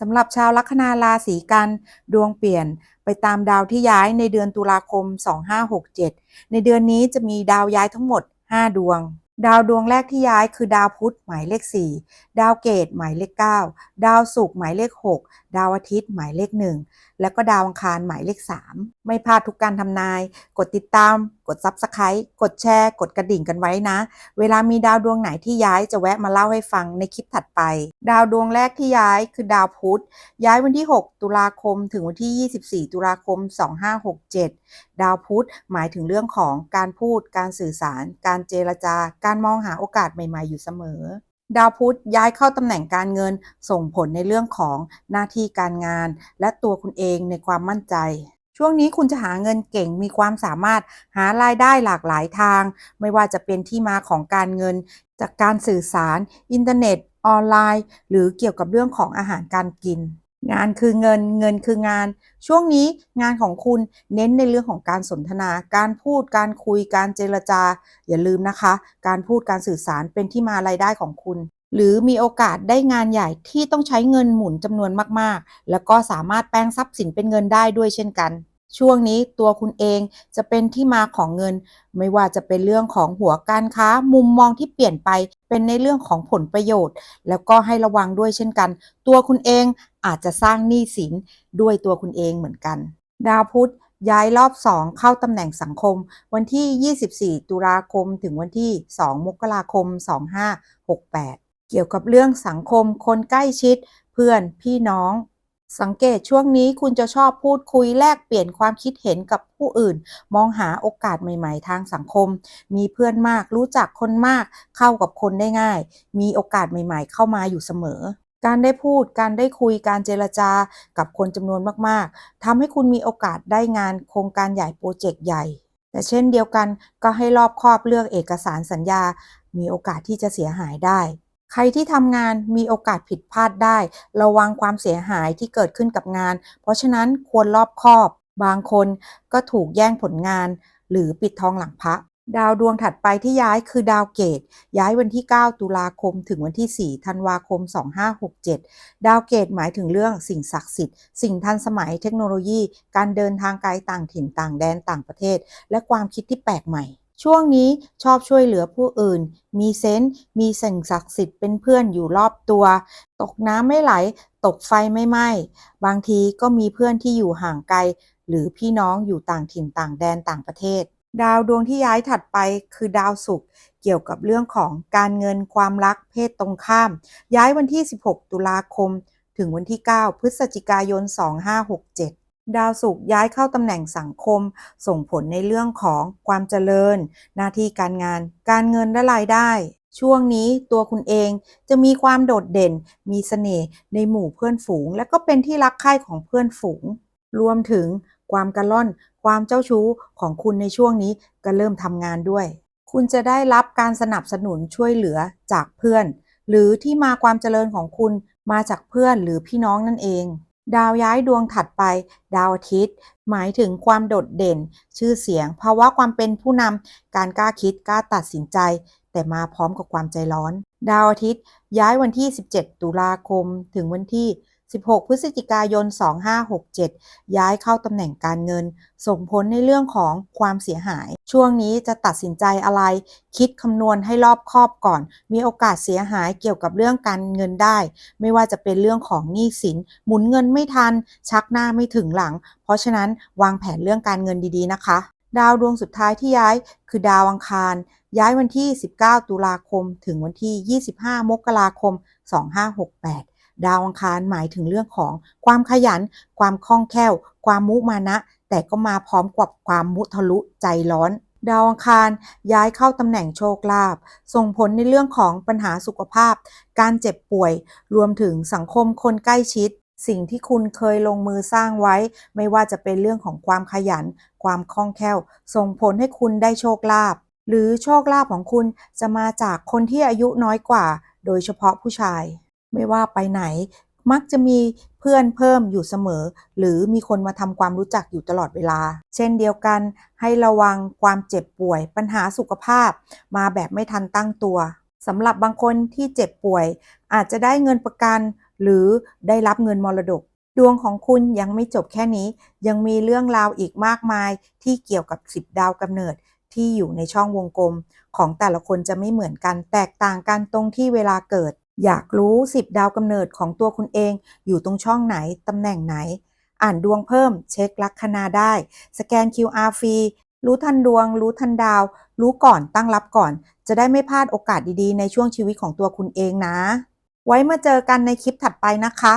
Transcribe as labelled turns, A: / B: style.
A: สำหรับชาวลัคนาราศีกันดวงเปลี่ยนไปตามดาวที่ย้ายในเดือนตุลาคม 2567 ในเดือนนี้จะมีดาวย้ายทั้งหมด 5 ดวง ดาวดวงแรกที่ย้ายคือดาวพุธหมายเลข 4 ดาวเกตหมายเลข 9 ดาวศุกร์หมายเลข 6 ดาวอาทิตย์หมายเลข1แล้วก็ดาวอังคารหมายเลข 3 ไม่พลาดทุกการทำนาย กดติดตาม กด Subscribe กดแชร์ กดกระดิ่งกันไว้นะ เวลามีดาวดวงไหนที่ย้ายจะแวะมาเล่าให้ฟังในคลิปถัดไป ดาวดวงแรกที่ย้ายคือดาวพุธ ย้ายวันที่ 6 ตุลาคม ถึงวันที่ 24 ตุลาคม 2567 ดาวพุธหมายถึงเรื่องของการพูด การสื่อสาร การเจรจาการมองหาโอกาสใหม่ๆอยู่เสมอ ดาวพุธย้ายเข้าตำแหน่งการเงินส่งผลในเรื่องของหน้าที่การงาน และตัวคุณเองในความมั่นใจ ช่วงนี้คุณจะหาเงินเก่งมีความสามารถหารายได้หลากหลายทาง ไม่ว่าจะเป็นที่มาของการเงิน จากการสื่อสาร อินเทอร์เน็ต ออนไลน์ หรือเกี่ยวกับเรื่องของอาหารการกิน งานคือเงินเงินคืองาน ช่วงนี้งานของคุณเน้นในเรื่องของการสนทนา การพูดการคุยการเจรจา อย่าลืมนะคะ การพูดการสื่อสารเป็นที่มารายได้ของคุณหรือมีโอกาสได้งานใหญ่ที่ต้องใช้เงินหมุนจำนวนมาก ๆ แล้วก็สามารถแปลงทรัพย์สินเป็นเงินได้ด้วยเช่นกัน ช่วงนี้ตัวคุณเองจะเป็นที่มาของเงิน ไม่ว่าจะเป็นเรื่องของหัวการค้า มุมมองที่เปลี่ยนไปเป็นในเรื่องของผลประโยชน์ แล้วก็ให้ระวังด้วยเช่นกัน ตัวคุณเองอาจจะสร้างหนี้สินด้วยตัวคุณเองเหมือนกัน ดาวพุธย้ายรอบ 2 เข้าตำแหน่งสังคม วันที่ 24 ตุลาคมถึงวันที่ 2 มกราคม 2568 เกี่ยวกับเรื่องสังคมคนใกล้ชิด เพื่อนพี่น้อง สังเกตช่วงนี้คุณจะชอบพูดคุยแลกเปลี่ยนความคิดเห็นกับผู้อื่น มองหาโอกาสใหม่ ๆ ทางสังคม มีเพื่อนมากรู้จักคนมากเข้ากับคนได้ง่าย มีโอกาสใหม่ ๆ เข้ามาอยู่เสมอ การได้พูดการได้คุยการเจรจากับคนจำนวนมากๆทำให้คุณมีโอกาสได้งานโครงการใหญ่โปรเจกต์ใหญ่ แต่เช่นเดียวกันก็ให้รอบคอบเลือกเอกสารสัญญา มีโอกาสที่จะเสียหายได้ ใครที่ทำงานมีโอกาสผิดพลาดได้ ระวังความเสียหายที่เกิดขึ้นกับงาน เพราะฉะนั้นควรรอบคอบ บางคนก็ถูกแย่งผลงาน หรือปิดทองหลังพระดาวดวงถัดไปที่ย้ายคือดาวเกต ย้ายวันที่ 9 ตุลาคมถึงวันที่ 4 ธันวาคม 2567 ดาวเกตหมายถึงเรื่องสิ่งศักดิ์สิทธิ์ สิ่งทันสมัยเทคโนโลยี การเดินทางไกลต่างถิ่นต่างแดนต่างประเทศ และความคิดที่แปลกใหม่ ช่วงนี้ชอบช่วยเหลือผู้อื่น มีเซนส์มีสิ่งศักดิ์สิทธิ์เป็นเพื่อนอยู่รอบตัว ตกน้ำไม่ไหล ตกไฟไม่ไหม้ บางทีก็มีเพื่อนที่อยู่ห่างไกล หรือพี่น้องอยู่ต่างถิ่นต่างแดนต่างประเทศ ดาวดวงที่ย้ายถัดไปคือดาวศุกร์ เกี่ยวกับเรื่องของการเงินความรักเพศตรงข้าม ย้ายวันที่ 16 ตุลาคม ถึงวันที่ 9 พฤศจิกายน 2567 ดาวศุกร์ย้ายเข้าตำแหน่งสังคม ส่งผลในเรื่องของความเจริญ หน้าที่การงาน การเงินและรายได้ ช่วงนี้ตัวคุณเองจะมีความโดดเด่น มีเสน่ห์ในหมู่เพื่อนฝูง และก็เป็นที่รักใคร่ของเพื่อนฝูง รวมถึงความกระล่อน ความเจ้าชู้ของคุณในช่วงนี้ก็เริ่มทำงานด้วย คุณจะได้รับการสนับสนุนช่วยเหลือจากเพื่อน หรือที่มาความเจริญของคุณมาจากเพื่อนหรือพี่น้องนั่นเอง ดาวย้ายดวงถัดไป ดาวอาทิตย์ หมายถึงความโดดเด่น ชื่อเสียงภาวะความเป็นผู้นำการกล้าคิดกล้าตัดสินใจ แต่มาพร้อมกับความใจร้อน ดาวอาทิตย์ย้ายวันที่ 17 ตุลาคม ถึงวันที่ 16 พฤศจิกายน 2567 ย้ายเข้าตำแหน่งการเงิน ส่งผลในเรื่องของความเสียหาย ช่วงนี้จะตัดสินใจอะไร คิดคำนวณให้รอบคอบก่อน มีโอกาสเสียหายเกี่ยวกับเรื่องการเงินได้ ไม่ว่าจะเป็นเรื่องของหนี้สิน หมุนเงินไม่ทัน ชักหน้าไม่ถึงหลัง เพราะฉะนั้นวางแผนเรื่องการเงินดีๆนะคะ ดาวดวงสุดท้ายที่ย้ายคือดาวอังคาร ย้ายวันที่ 19 ตุลาคม ถึงวันที่ 25 มกราคม 2568 ดาวอังคารหมายถึงเรื่องของความขยัน ความคล่องแคล่ว ความมุมานะ แต่ก็มาพร้อมกับความมุทะลุใจร้อนดาวอังคารย้ายเข้าตำแหน่งโชคลาภส่งผลในเรื่องของปัญหาสุขภาพ การเจ็บป่วย รวมถึงสังคมคนใกล้ชิด สิ่งที่คุณเคยลงมือสร้างไว้ ไม่ว่าจะเป็นเรื่องของความขยัน ความคล่องแคล่ว ส่งผลให้คุณได้โชคลาภหรือโชคลาภของคุณจะมาจากคนที่อายุน้อยกว่า โดยเฉพาะผู้ชาย ไม่ว่าไปไหน มักจะมีเพื่อนเพิ่มอยู่เสมอ หรือมีคนมาทำความรู้จักอยู่ตลอดเวลา เช่นเดียวกัน ให้ระวังความเจ็บป่วย ปัญหาสุขภาพ มาแบบไม่ทันตั้งตัวสำหรับบางคนที่เจ็บป่วย อาจจะได้เงินประกัน หรือได้รับเงินมรดกดวงของคุณยังไม่จบแค่นี้ ยังมีเรื่องราวอีกมากมายที่เกี่ยวกับ10ดาวกำเนิดที่อยู่ในช่องวงกลม ของแต่ละคนจะไม่เหมือนกันแตกต่างกันตรงที่เวลาเกิด อยากรู้สิบดาวกำเนิดของตัวคุณเอง อยู่ตรงช่องไหน ตำแหน่งไหน อ่านดวงเพิ่ม เช็คลัคนาได้ สแกน QR ฟรี รู้ทันดวง รู้ทันดาว รู้ก่อนตั้งรับก่อน จะได้ไม่พลาดโอกาสดีๆ ในช่วงชีวิตของตัวคุณเองนะ ไว้มาเจอกันในคลิปถัดไปนะคะ